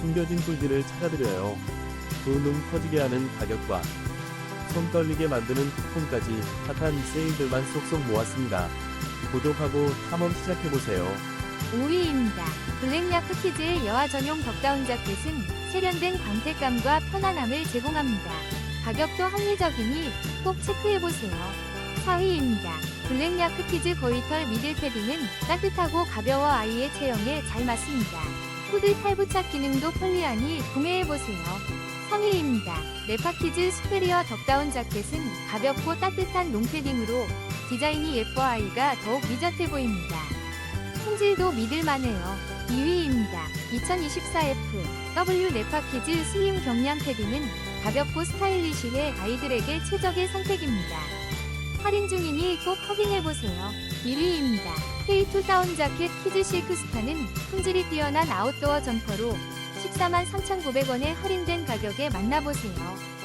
숨겨진 꿀들을 찾아드려요. 두눈 커지게 하는 가격과 손 떨리게 만드는 쿠폰까지 핫한 세일들만 쏙쏙 모았습니다. 구독하고 탐험 시작해보세요. 5위입니다. 블랙야크 키즈의 여아 전용 덕다운 자켓은 세련된 광택감과 편안함을 제공합니다. 가격도 합리적이니 꼭 체크해보세요. 4위입니다. 블랙야크 키즈 거위털 미들 패딩은 따뜻하고 가벼워 아이의 체형에 잘 맞습니다. 후드 탈부착 기능도 편리하니 구매해보세요. 3위입니다. 네파키즈 스페리어 덕다운 자켓은 가볍고 따뜻한 롱패딩으로 디자인이 예뻐 아이가 더욱 미자태 보입니다. 품질도 믿을만해요. 2위입니다. 2024F W 네파키즈 슬림 경량 패딩은 가볍고 스타일리시해 아이들에게 최적의 선택입니다. 할인 중이니 꼭 확인해보세요. 1위입니다. K2 다운 자켓 키즈 실크 스타는 품질이 뛰어난 아웃도어 점퍼로 14만 3,900원에 할인된 가격에 만나보세요.